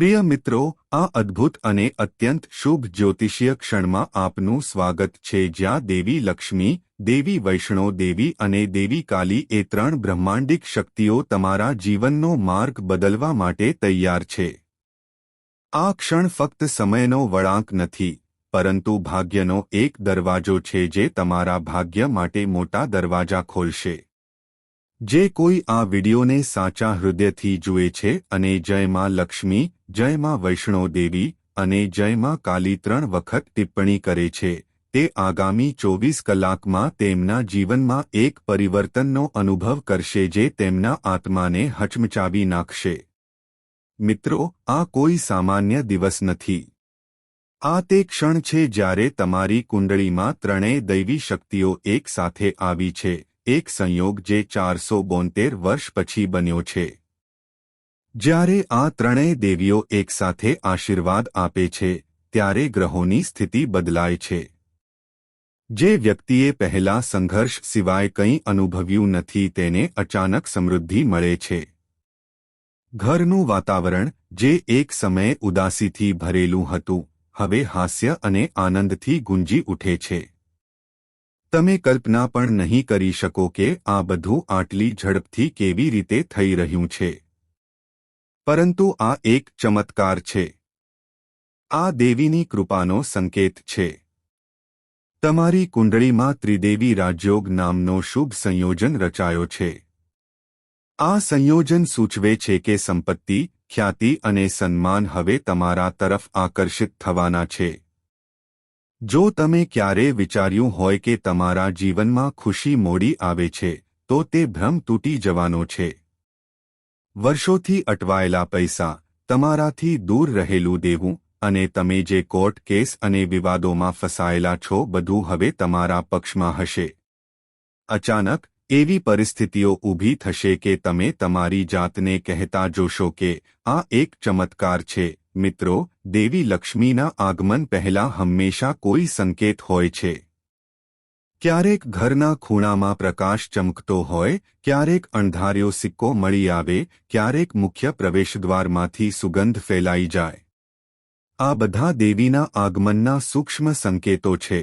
પ્રિય મિત્રો, આ અદ્ભુત અને અત્યંત શુભ જ્યોતિષીય ક્ષણમાં આપનું સ્વાગત છે. જ્યાં દેવી લક્ષ્મી, દેવી વૈષ્ણો દેવી અને દેવી કાલી એ ત્રણ બ્રહ્માંડિક શક્તિઓ તમારા જીવનનો માર્ગ બદલવા માટે તૈયાર છે. આ ક્ષણ ફક્ત સમયનો વળાંક નથી, પરંતુ ભાગ્યનો એક દરવાજો છે જે તમારા ભાગ્ય માટે મોટા દરવાજા ખોલશે. જે કોઈ આ વિડિયોને સાચા હૃદયથી જુએ છે અને જય માં લક્ષ્મી જય માં વૈષ્ણો દેવી અને જય માં કાલી ત્રણ વખત ટિપ્પણી કરે છે. તે આગામી ચોવીસ કલાકમાં તેમના જીવનમાં એક પરિવર્તનનો અનુભવ કરશે જે તેમના આત્માને હચમચાવી નાખશે. મિત્રો, આ કોઈ સામાન્ય દિવસ નથી. આ તે ક્ષણ છે જ્યારે તમારી કુંડળીમાં ત્રણેય દૈવી શક્તિઓ એક સાથે આવી છે. એક સંયોગ જે ચારસો બોતેર વર્ષ પછી બન્યો છે. જ્યારે આ ત્રણેય દેવીઓ એકસાથે આશીર્વાદ આપે છે, ત્યારે ગ્રહોની સ્થિતિ બદલાય છે. જે વ્યક્તિએ પહેલા સંઘર્ષ સિવાય કંઈ અનુભવ્યું નથી, તેને અચાનક સમૃદ્ધિ મળે છે. ઘરનું વાતાવરણ જે એક સમયે ઉદાસીથી ભરેલું હતું, હવે હાસ્ય અને આનંદથી ગુંજી ઉઠે છે. તમે કલ્પના પણ નહીં કરી શકો કે આ બધું આટલી ઝડપથી કેવી રીતે થઈ રહ્યું છે. પરંતુ આ એક ચમત્કાર છે. આ દેવીની કૃપાનો સંકેત છે. તમારી કુંડળીમાં ત્રિદેવી રાજયોગ નામનો શુભ સંયોજન રચાયો છે. આ સંયોજન સૂચવે છે કે સંપત્તિ, ખ્યાતિ અને સન્માન હવે તમારા તરફ આકર્ષિત થવાના છે. જો તમે ક્યારે વિચાર્યું હોય કે તમારા જીવનમાં ખુશી મોડી આવે છે, તો તે ભ્રમ તૂટી જવાનો છે. વર્ષોથી અટવાયેલા પૈસા તમારાથી દૂર રહેલું દેવું અને તમે જે કોર્ટ કેસ અને વિવાદોમાં ફસાયેલા છો બધું હવે તમારા પક્ષમાં હશે. અચાનક એવી પરિસ્થિતિઓ ઊભી થશે કે તમે તમારી જાતને કહેતા જોશો કે આ એક ચમત્કાર છે. મિત્રો, દેવી લક્ષ્મીના આગમન પહેલા હંમેશા કોઈ સંકેત હોય છે. ક્યારેક ઘરના ખૂણામાં પ્રકાશ ચમકતો હોય, ક્યારેક અણધાર્યો સિક્કો મળી આવે, ક્યારેક મુખ્ય પ્રવેશદ્વારમાંથી સુગંધ ફેલાઈ જાય. આ બધા દેવીના આગમનના સૂક્ષ્મ સંકેતો છે.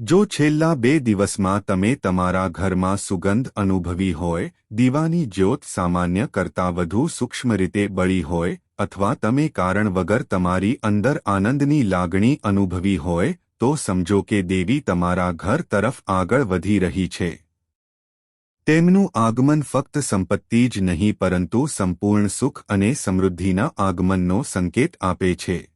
જો છેલ્લા બે દિવસમાં તમે તમારા ઘરમાં સુગંધ અનુભવી હોય, દીવાની જ્યોત સામાન્ય કરતાં વધુ સૂક્ષ્મ રીતે બળી હોય, અથવા તમે કારણ વગર તમારી અંદર આનંદની લાગણી અનુભવી હોય તો સમજો કે દેવી તમારા ઘર તરફ આગળ વધી રહી છે. તેમનું આગમન ફક્ત સંપત્તિ જ નહીં, પરંતુ સંપૂર્ણ સુખ અને સમૃદ્ધિના આગમનનો સંકેત આપે છે.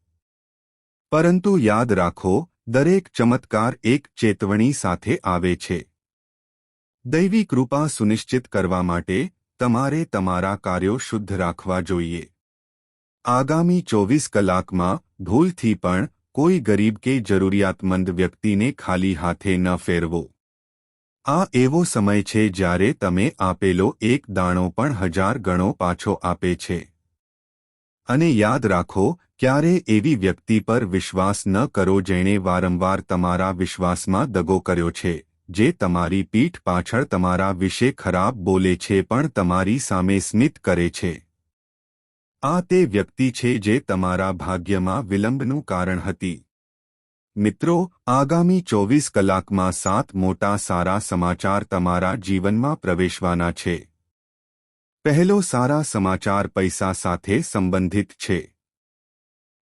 પરંતુ યાદ રાખો, દરેક ચમત્કાર એક ચેતવણી સાથે આવે છે. દૈવી કૃપા સુનિશ્ચિત કરવા માટે તમારે તમારા કાર્યો શુદ્ધ રાખવા જોઈએ. આગામી ચોવીસ કલાકમાં, ભૂલથી પણ કોઈ ગરીબ કે જરૂરિયાતમંદ વ્યક્તિને ખાલી હાથે ન ફેરવો. આ એવો સમય છે જ્યારે તમે આપેલો એક દાણો પણ હજાર ગણો પાછો આપે છે. અને યાદ રાખો, ક્યારે એવી વ્યક્તિ પર વિશ્વાસ ન કરો જેણે વારંવાર તમારા વિશ્વાસમાં દગો કર્યો છે, જે તમારી પીઠ પાછળ તમારા વિશે ખરાબ બોલે છે પણ તમારી સામે સ્મિત કરે છે. આ તે વ્યક્તિ છે જે તમારા ભાગ્યમાં વિલંબનું કારણ હતી. મિત્રો, આગામી ચોવીસ કલાકમાં સાત મોટા સારા સમાચાર તમારા જીવનમાં પ્રવેશવાના છે. પહેલો સારા સમાચાર પૈસા સાથે સંબંધિત છે.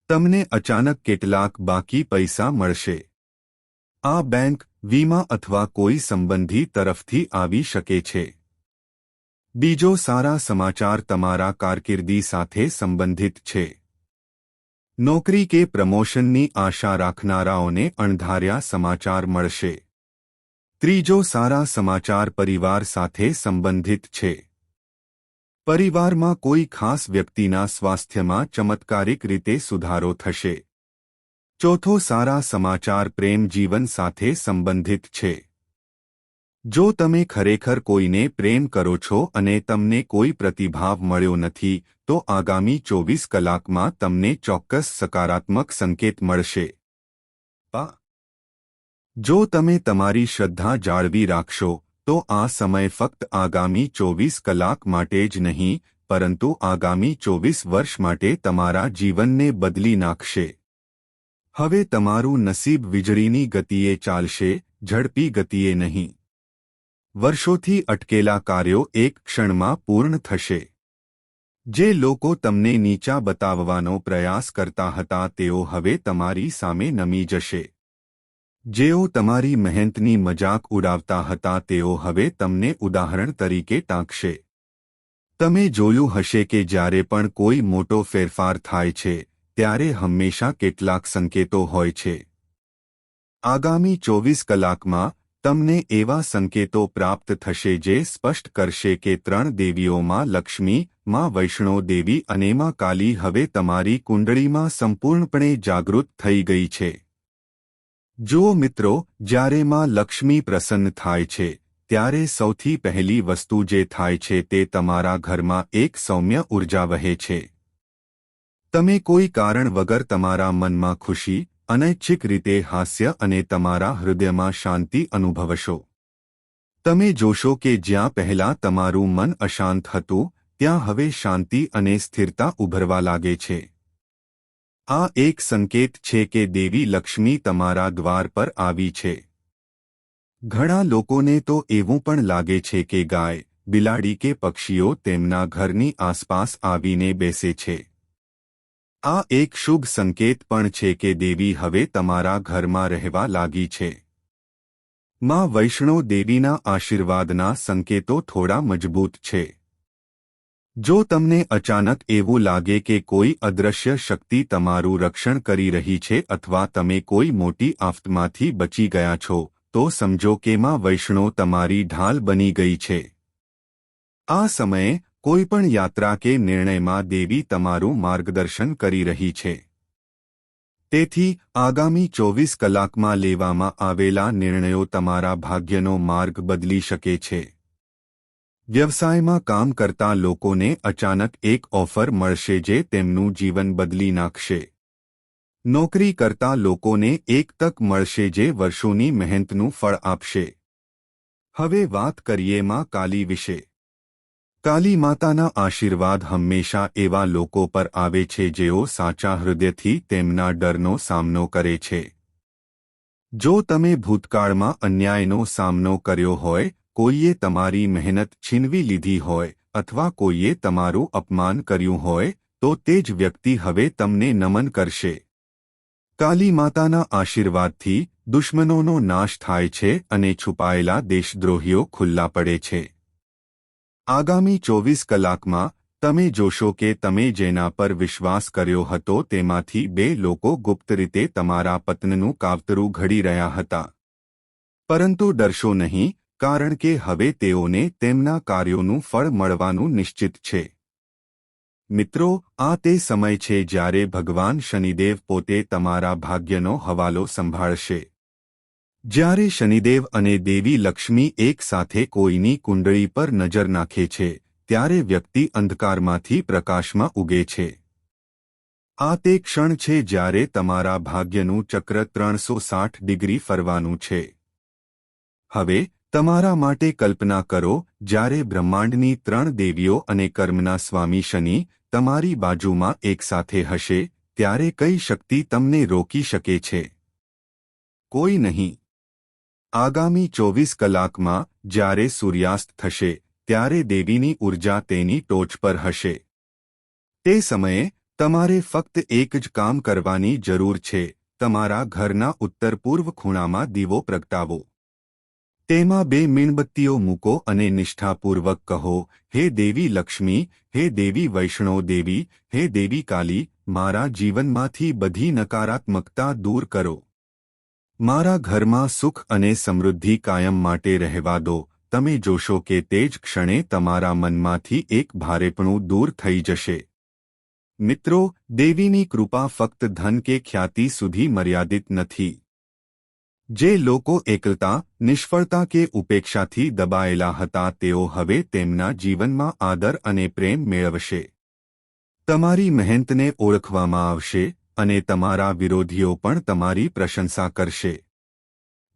તમને અચાનક કેટલાક બાકી પૈસા મળશે. આ બેંક, વીમા અથવા કોઈ સંબંધી તરફથી આવી શકે છે. બીજો સારા સમાચાર તમારા કારકિર્દી સાથે સંબંધિત છે. નોકરી કે પ્રમોશનની આશા રાખનારાઓને અણધાર્યા સમાચાર મળશે. ત્રીજો સારા સમાચાર પરિવાર સાથે સંબંધિત છે. પરિવારમાં કોઈ ખાસ વ્યક્તિના સ્વાસ્થ્યમાં ચમત્કારિક રીતે સુધારો થશે. ચોથો સારા સમાચાર પ્રેમ જીવન સાથે સંબંધિત છે. જો તમે ખરેખર કોઈને પ્રેમ કરો છો અને તમને કોઈ પ્રતિભાવ મળ્યો નથી, તો આગામી ચોવીસ કલાકમાં તમને ચોક્કસ સકારાત્મક સંકેત મળશે. જો તમે તમારી શ્રદ્ધા જાળવી રાખશો, તો આ સમય ફક્ત આગામી ચોવીસ કલાક માટે જ નહીં, પરંતુ આગામી ચોવીસ વર્ષ માટે તમારા જીવનને બદલી નાખશે. હવે તમારું નસીબ વીજળીની ગતિએ ચાલશે, ઝડપી ગતિએ નહીં. વર્ષોથી અટકેલા કાર્યો એક ક્ષણમાં પૂર્ણ થશે. જે લોકો તમને નીચા બતાવવાનો પ્રયાસ કરતા હતા તેઓ હવે તમારી સામે નમી જશે. જેઓ તમારી મહેનતની મજાક ઉડાવતા હતા તેઓ હવે તમને ઉદાહરણ તરીકે ટાંકશે. તમે જોયું હશે કે જ્યારે પણ કોઈ મોટો ફેરફાર થાય છે, ત્યારે હંમેશા કેટલાક સંકેતો હોય છે. આગામી ચોવીસ કલાકમાં તમને એવા સંકેતો પ્રાપ્ત થશે જે સ્પષ્ટ કરશે કે ત્રણ દેવીઓમાં લક્ષ્મી, માં વૈષ્ણો દેવી અને માં કાલી હવે તમારી કુંડળીમાં સંપૂર્ણપણે જાગૃત થઈ ગઈ છે. જો મિત્રો, જ્યારે માં લક્ષ્મી પ્રસન્ન થાય છે, ત્યારે સૌથી પહેલી વસ્તુ જે થાય છે તે તમારા ઘરમાં એક સૌમ્ય ઊર્જા વહે છે. તમે કોઈ કારણ વગર તમારા મનમાં ખુશી અનૈચ્છિક રીતે હાસ્ય અને તમારા હૃદયમાં શાંતિ અનુભવશો. તમે જોશો કે જ્યાં પહેલા તમારું મન અશાંત હતું, ત્યાં હવે શાંતિ અને સ્થિરતા ઉભરવા લાગે છે. આ એક સંકેત છે કે દેવી લક્ષ્મી તમારા દ્વાર પર આવી છે. ઘણા લોકોને તો એવું પણ લાગે છે કે ગાય, બિલાડી કે પક્ષીઓ તેમના ઘરની આસપાસ આવીને બેસે છે. આ એક શુભ સંકેત પણ છે કે દેવી હવે તમારા ઘરમાં રહેવા લાગી છે. માં વૈષ્ણો દેવીના આશીર્વાદના સંકેતો થોડા મજબૂત છે. જો તમને અચાનક એવું લાગે કે કોઈ અદૃશ્ય શક્તિ તમારું રક્ષણ કરી રહી છે અથવા તમે કોઈ મોટી આફતમાંથી બચી ગયા છો, તો સમજો કે માં વૈષ્ણો તમારી ઢાલ બની ગઈ છે. આ સમયે કોઈપણ યાત્રા કે નિર્ણયમાં દેવી તમારું માર્ગદર્શન કરી રહી છે. તેથી, આગામી ચોવીસ કલાકમાં લેવામાં આવેલા નિર્ણયો તમારા ભાગ્યનો માર્ગ બદલી શકે છે. વ્યવસાયમાં કામ કરતા લોકોને અચાનક એક ઓફર મળશે જે તેમનું જીવન બદલી નાખશે. નોકરી કરતા લોકોને એક તક મળશે જે વર્ષોની મહેનતનું ફળ આપશે. હવે વાત કરીએ માં કાલી વિશે. કાલી માતાના આશીર્વાદ હંમેશા એવા લોકો પર આવે છે જેઓ સાચા હૃદયથી તેમના ડરનો સામનો કરે છે. જો તમે ભૂતકાળમાં અન્યાયનો સામનો કર્યો હોય, કોઈએ તમારી મહેનત છીનવી લીધી હોય અથવા કોઈએ તમારું અપમાન કર્યું હોય, તો તે જ વ્યક્તિ હવે તમને નમન કરશે. કાલી માતાના આશીર્વાદથી દુશ્મનોનો નાશ થાય છે અને છુપાયેલા દેશદ્રોહીઓ ખુલ્લા પડે છે. આગામી ચોવીસ કલાકમાં તમે જોશો કે તમે જેના પર વિશ્વાસ કર્યો હતો તેમાંથી બે લોકો ગુપ્ત રીતે તમારા પત્નનું કાવતરું ઘડી રહ્યા હતા. પરંતુ ડરશો નહીં, કારણ કે હવે તેઓને તેમના કાર્યોનું ફળ મળવાનું નિશ્ચિત છે. મિત્રો, આ તે સમય છે જ્યારે ભગવાન શનિદેવ પોતે તમારા ભાગ્યનો હવાલો સંભાળશે. જ્યારે શનિદેવ અને દેવી લક્ષ્મી એક સાથે કોઈની કુંડળી પર નજર નાખે છે, ત્યારે વ્યક્તિ અંધકારમાંથી પ્રકાશમાં ઉગે છે. આ તે ક્ષણ છે જ્યારે તમારા ભાગ્યનું ચક્ર ત્રણસો સાઠ ડિગ્રી ફરવાનું છે. હવે, તમારા માટે કલ્પના કરો, જ્યારે બ્રહ્માંડની ત્રણ દેવીઓ અને કર્મના સ્વામી શનિ તમારી બાજુમાં એકસાથે હશે, ત્યારે કઈ શક્તિ તમને રોકી શકે છે? કોઈ નહીં. આગામી ચોવીસ કલાકમાં જ્યારે સૂર્યાસ્ત થશે, ત્યારે દેવીની ઊર્જા તેની ટોચ પર હશે. તે સમયે, તમારે ફક્ત એક જ કામ કરવાની જરૂર છે, તમારા ઘરના ઉત્તર પૂર્વ ખૂણામાં દીવો પ્રગટાવો. તેમાં બે મીણબત્તીઓ મૂકો અને નિષ્ઠાપૂર્વક કહો, હે દેવી લક્ષ્મી, હે દેવી વૈષ્ણો દેવી, હે દેવી કાલી, મારા જીવનમાંથી બધી નકારાત્મકતા દૂર કરો. મારા ઘરમાં સુખ અને સમૃદ્ધિ કાયમ માટે રહેવા દો. તમે જોશો કે તે જ ક્ષણે તમારા મનમાંથી એક ભારેપણું દૂર થઈ જશે. મિત્રો, દેવીની કૃપા ફક્ત ધન કે ખ્યાતિ સુધી મર્યાદિત નથી. જે લોકો એકલતા, નિષ્ફળતા કે ઉપેક્ષાથી દબાયેલા હતા, તેઓ હવે તેમના જીવનમાં આદર અને પ્રેમ મેળવશે. તમારી મહેનતને ઓળખવામાં આવશે અને તમારા વિરોધીઓ પણ તમારી પ્રશંસા કરશે.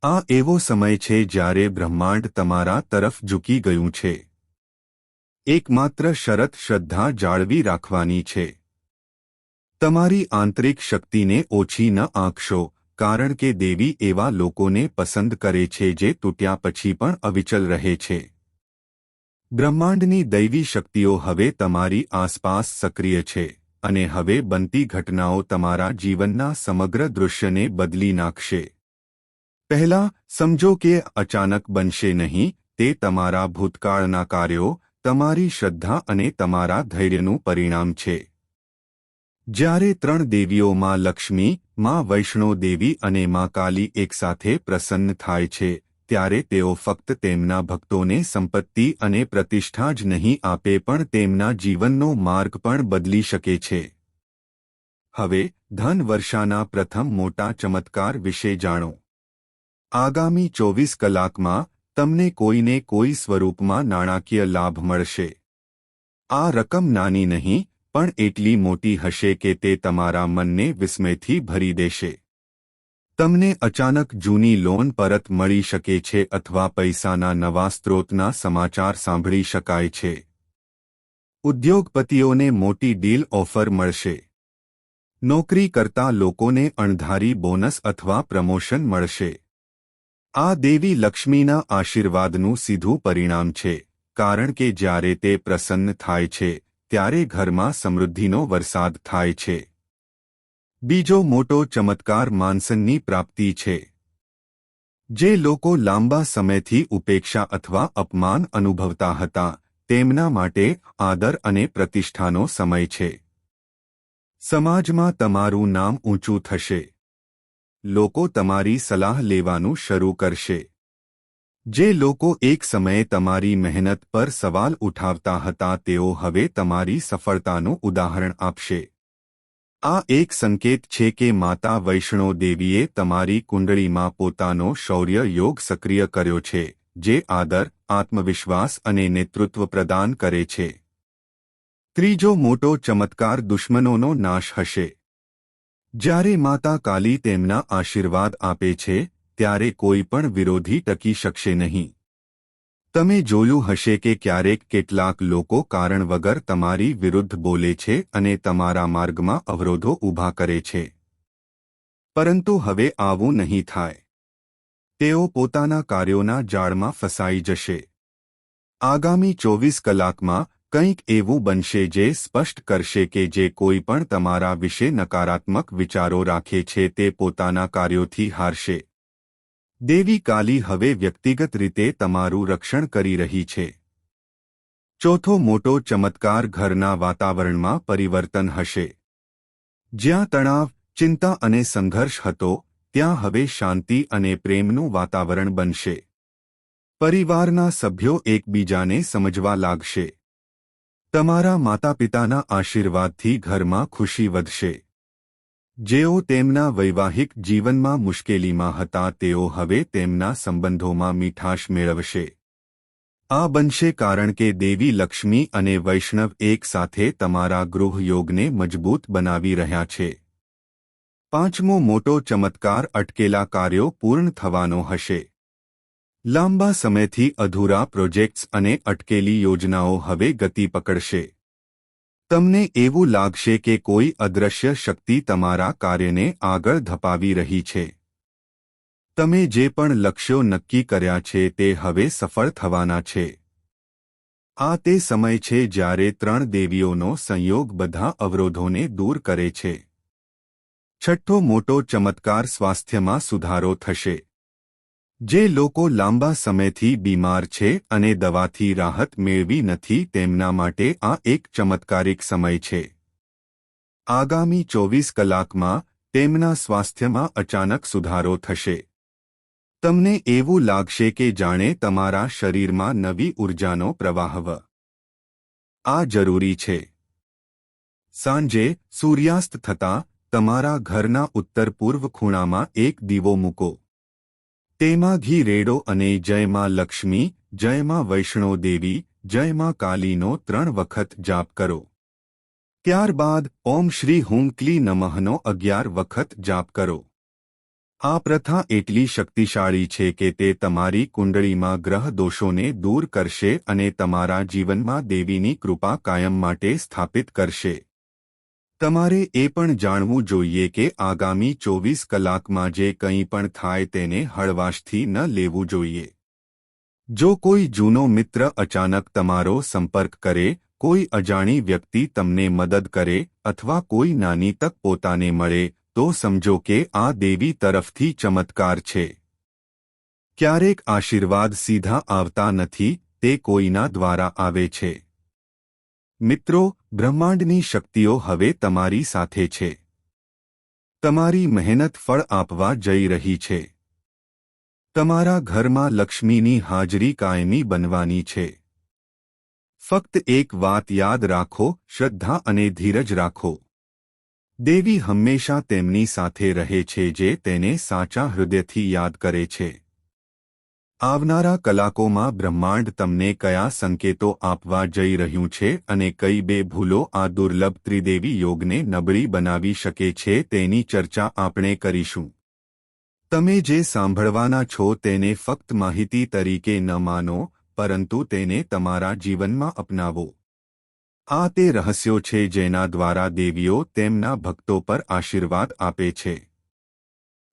આ એવો સમય છે જ્યારે બ્રહ્માંડ તમારા તરફ ઝૂકી ગયું છે. એકમાત્ર શરત શ્રદ્ધા જાળવી રાખવાની છે. તમારી આંતરિક શક્તિને ઓછી ન આંકશો કારણ કે દેવી એવા લોકોને પસંદ કરે છે જે તૂટ્યા પછી પણ અવિચલ રહે છે. બ્રહ્માંડની દૈવી શક્તિઓ હવે તમારી આસપાસ સક્રિય છે. અને હવે બનતી ઘટનાઓ તમારા જીવનના સમગ્ર દૃશ્યને બદલી નાખશે. પહેલા, સમજો કે અચાનક બનશે નહીં, તે તમારા ભૂતકાળના કાર્યો, તમારી શ્રદ્ધા અને તમારા ધૈર્યનું પરિણામ છે. જ્યારે ત્રણ દેવીઓમાં લક્ષ્મી, માં વૈષ્ણો દેવી અને માં કાલી એકસાથે પ્રસન્ન થાય છે ત્યારે તેઓ ફક્ત તેમના ભક્તોને સંપત્તિ અને પ્રતિષ્ઠા જ નહીં આપે પણ તેમના જીવનનો માર્ગ પણ બદલી શકે છે. હવે, ધન વર્ષાના પ્રથમ મોટા ચમત્કાર વિશે જાણો. આગામી ચોવીસ કલાકમાં તમને કોઈને કોઈ સ્વરૂપમાં નાણાકીય લાભ મળશે. આ રકમ નાની નહીં, પણ એટલી મોટી હશે કે તે તમારા મનને વિસ્મયથી ભરી દેશે. તમને અચાનક જૂની લોન પરત મળી શકે છે અથવા પૈસાના નવા સ્ત્રોતના સમાચાર સાંભળી શકાય છે. ઉદ્યોગપતિઓને મોટી ડીલ ઓફર મળશે. નોકરી કરતા લોકોને અણધારી બોનસ અથવા પ્રમોશન મળશે. આ દેવી લક્ષ્મીના આશીર્વાદનું સીધું પરિણામ છે, કારણ કે જ્યારે તે પ્રસન્ન થાય છે, ત્યારે ઘરમાં સમૃદ્ધિનો વરસાદ થાય છે. બીજો મોટો ચમત્કાર માનસનની પ્રાપ્તિ છે. જે લોકો લાંબા સમયથી ઉપેક્ષા અથવા અપમાન અનુભવતા હતા, તેમના માટે આદર અને પ્રતિષ્ઠાનો સમય છે. સમાજમાં તમારું નામ ઊંચું થશે. લોકો તમારી સલાહ લેવાનું શરૂ કરશે. જે લોકો એક સમયે તમારી મહેનત પર સવાલ ઉઠાવતા હતા, તેઓ હવે તમારી સફળતાનું ઉદાહરણ આપશે. આ એક સંકેત છે કે માતા વૈષ્ણો દેવીએ તમારી કુંડળીમાં પોતાનો શૌર્ય યોગ સક્રિય કર્યો છે, જે આદર, આત્મવિશ્વાસ અને નેતૃત્વ પ્રદાન કરે છે. ત્રીજો મોટો ચમત્કાર દુશ્મનોનો નાશ હશે. જ્યારે માતા કાલી તેમના આશીર્વાદ આપે છે, ત્યારે કોઈ પણ વિરોધી ટકી શકશે નહીં. તમે જોયું હશે કે ક્યારેક કેટલાક લોકો કારણ વગર તમારી વિરુદ્ધ બોલે છે અને તમારા માર્ગમાં અવરોધો ઊભા કરે છે. પરંતુ હવે આવું નહીં થાય. તેઓ પોતાના કાર્યોના જાળમાં ફસાઈ જશે. આગામી ચોવીસ કલાકમાં કંઈક એવું બનશે જે સ્પષ્ટ કરશે કે જે કોઈ પણ તમારા વિશે નકારાત્મક વિચારો રાખે છે તે પોતાના કાર્યોથી હારશે. દેવી કાલી હવે વ્યક્તિગત રીતે તમારું રક્ષણ કરી રહી છે. ચોથો મોટો ચમત્કાર ઘરના વાતાવરણમાં પરિવર્તન હશે. જ્યાં તણાવ, ચિંતા અને સંઘર્ષ હતો, ત્યાં હવે શાંતિ અને પ્રેમનું વાતાવરણ બનશે. પરિવારના સભ્યો એકબીજાને સમજવા લાગશે. તમારા માતાપિતાના આશીર્વાદથી ઘરમાં ખુશી વધશે. જેઓ તેમના વૈવાહિક જીવનમાં મુશ્કેલીમાં હતા, તેઓ હવે તેમના સંબંધોમાં મીઠાશ મેળવશે. આ બનશે કારણ કે દેવી લક્ષ્મી અને વૈષ્ણવ એક સાથે તમારા ગૃહયોગને મજબૂત બનાવી રહ્યા છે. પાંચમો મોટો ચમત્કાર અટકેલા કાર્યો પૂર્ણ થવાનો હશે. લાંબા સમયથી અધૂરા પ્રોજેક્ટ્સ અને અટકેલી યોજનાઓ હવે ગતિ પકડશે. તમને એવું લાગશે કે કોઈ અદ્રશ્ય શક્તિ તમારા કાર્યને આગળ ધપાવી રહી છે. તમે જે પણ લક્ષ્યો નક્કી કર્યા છે તે હવે સફળ થવાના છે. આ તે સમય છે જ્યારે ત્રણ દેવીઓનો સંયોગ બધા અવરોધોને દૂર કરે છે. છઠ્ઠો મોટો ચમત્કાર સ્વાસ્થ્યમાં સુધારો થશે. જે લોકો લાંબા સમયથી બીમાર છે અને દવાથી રાહત મેળવી નથી તેમના માટે આ એક ચમત્કારિક સમય છે. આગામી ચોવીસ કલાકમાં તેમના સ્વાસ્થ્યમાં અચાનક સુધારો થશે. તમને એવું લાગશે કે જાણે તમારા શરીરમાં નવી ઉર્જાનો પ્રવાહ આ જરૂરી છે. સાંજે સૂર્યાસ્ત થતાં તમારા ઘરના ઉત્તર પૂર્વ ખૂણામાં એક દીવો મૂકો. તેમાં ઘી રેડો અને જયમાં લક્ષ્મી, જયમાં વૈષ્ણો દેવી, જયમાં કાલીનો ત્રણ વખત જાપ કરો. ત્યારબાદ ઓમ શ્રી હુંકલી નમઃનો અગિયાર વખત જાપ કરો. આ પ્રથા એટલી શક્તિશાળી છે કે તે તમારી કુંડળીમાં ગ્રહ દોષોને દૂર કરશે અને તમારા જીવનમાં દેવીની કૃપા કાયમ માટે સ્થાપિત કરશે. તમારે એ પણ જાણવું જોઈએ કે આગામી ચોવીસ કલાકમાં જે કંઈ પણ થાય તેને હળવાશથી ન લેવું જોઈએ. જો કોઈ જૂનો મિત્ર અચાનક તમારો સંપર્ક કરે, કોઈ અજાણી વ્યક્તિ તમને મદદ કરે અથવા કોઈ નાની તક પોતાને મળે, તો સમજો કે આ દેવી તરફથી ચમત્કાર છે. ક્યારેક આશીર્વાદ સીધા આવતા નથી, તે કોઈના દ્વારા આવે છે. મિત્રો, બ્રહ્માંડની શક્તિઓ હવે તમારી સાથે છે. તમારી મહેનત ફળ આપવા જઈ રહી છે. તમારા ઘરમાં લક્ષ્મીની હાજરી કાયમી બનવાની છે. ફક્ત એક વાત યાદ રાખો, શ્રદ્ધા અને ધીરજ રાખો. દેવી હંમેશા તેમની સાથે રહે છે જે તેને સાચા હૃદયથી યાદ કરે છે. આવનારા કલાકોમાં બ્રહ્માંડ તમને કયા સંકેતો આપવા જઈ રહ્યું છે અને કઈ બે ભૂલો આ દુર્લભ ત્રિદેવી યોગને નબળી બનાવી શકે છે તેની ચર્ચા આપણે કરીશું. તમે જે સાંભળવાના છો તેને ફક્ત માહિતી તરીકે ન માનો, પરંતુ તેને તમારા જીવનમાં અપનાવો. આ તે રહસ્યો છે જેના દ્વારા દેવીઓ તેમના ભક્તો પર આશીર્વાદ આપે છે.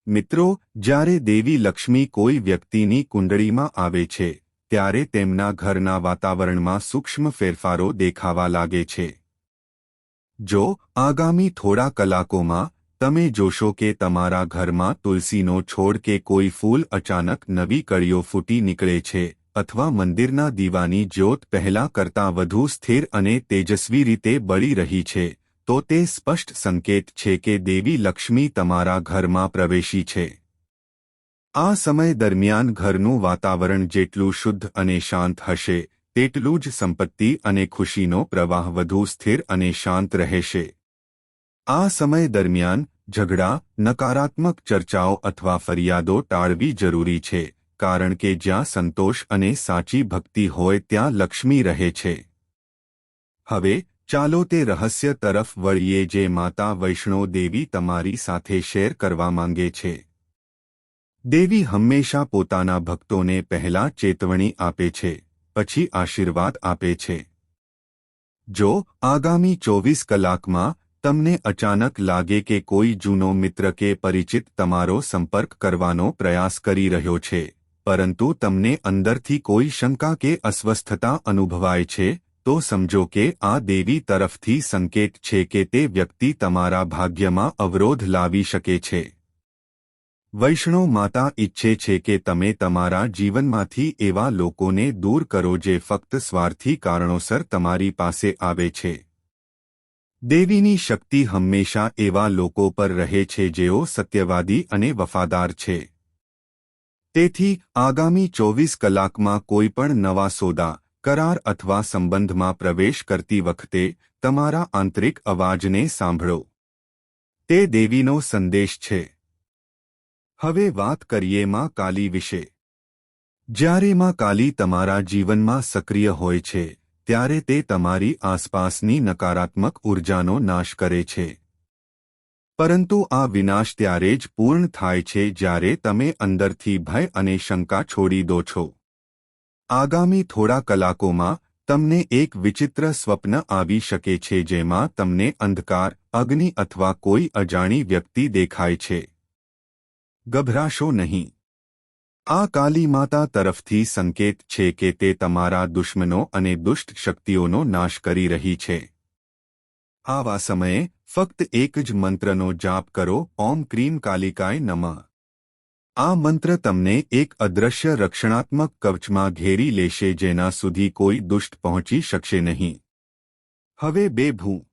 મિત્રો, જ્યારે દેવી લક્ષ્મી કોઈ વ્યક્તિની કુંડળીમાં આવે છે, ત્યારે તેમના ઘરના વાતાવરણમાં સૂક્ષ્મ ફેરફારો દેખાવા લાગે છે. જો, આગામી થોડા કલાકોમાં, તમે જોશો કે તમારા ઘરમાં તુલસીનો છોડ કે કોઈ ફૂલ અચાનક નવી કળીઓ ફૂટી નીકળે છે, અથવા મંદિરના દીવાની જ્યોત પહેલા કરતાં વધુ સ્થિર અને તેજસ્વી રીતે બળી રહી છે. તો તે સ્પષ્ટ સંકેત છે કે દેવી લક્ષ્મી તમારા ઘરમાં પ્રવેશી છે. આ સમય દરમિયાન ઘરનું વાતાવરણ જેટલું શુદ્ધ અને શાંત હશે, તેટલું જ સંપત્તિ અને ખુશીનો પ્રવાહ વધુ સ્થિર અને શાંત રહેશે. આ સમય દરમિયાન ઝઘડા, નકારાત્મક ચર્ચાઓ અથવા ફરિયાદો ટાળવી જરૂરી છે, કારણ કે જ્યાં સંતોષ અને સાચી ભક્તિ હોય ત્યાં લક્ષ્મી રહે છે. હવે ચાલો તે રહસ્ય તરફ વળીએ જે માતા વૈષ્ણો દેવી તમારી સાથે શેર કરવા માંગે છે. દેવી હંમેશા પોતાના ભક્તોને પહેલા ચેતવણી આપે છે, પછી આશીર્વાદ આપે છે. જો આગામી ચોવીસ કલાકમાં તમને અચાનક લાગે કે કોઈ જૂનો મિત્ર કે પરિચિત તમારો સંપર્ક કરવાનો પ્રયાસ કરી રહ્યો છે, પરંતુ તમને અંદરથી કોઈ શંકા કે અસ્વસ્થતા અનુભવાય છે તો સમજો કે આ દેવી તરફથી સંકેત છે કે તે વ્યક્તિ તમારા ભાગ્યમાં અવરોધ લાવી શકે છે. વૈષ્ણવ માતા ઈચ્છે છે કે તમે તમારા જીવનમાંથી એવા લોકોને દૂર કરો જે ફક્ત સ્વાર્થી કારણોસર તમારી પાસે આવે છે. દેવીની શક્તિ હંમેશા એવા લોકો પર રહે છે જેઓ સત્યવાદી અને વફાદાર છે. તેથી આગામી ચોવીસ કલાકમાં કોઈ પણ નવા સોદા કરાર અથવા સંબંધમાં પ્રવેશ કરતી વખતે તમારા આંતરિક અવાજને સાંભળો. તે દેવીનો સંદેશ છે. હવે વાત કરીએ માં કાલી વિશે. જ્યારે માં કાલી તમારા જીવનમાં સક્રિય હોય છે, ત્યારે તે તમારી આસપાસની નકારાત્મક ઉર્જાનો નાશ કરે છે. પરંતુ આ વિનાશ ત્યારે જ પૂર્ણ થાય છે જ્યારે તમે અંદરથી ભય અને શંકા છોડી દો છો. આગામી થોડા કલાકોમાં તમને એક વિચિત્ર સ્વપ્ન આવી શકે છે જેમાં તમને અંધકાર, અગ્નિ અથવા કોઈ અજાણી વ્યક્તિ દેખાય છે. ગભરાશો નહીં. આ કાલી માતા તરફથી સંકેત છે કે તે તમારા દુશ્મનો અને દુષ્ટ શક્તિઓનો નાશ કરી રહી છે. આવા સમયે ફક્ત એક જ મંત્રનો જાપ કરો, ઓમ ક્રીમ કાલિકાય નમઃ. આ મંત્ર તમને એક અદ્રશ્ય રક્ષણાત્મક કવચમાં ઘેરી લેશે જેના સુધી કોઈ દુષ્ટ પહોંચી શકશે નહીં. હવે બે ભૂ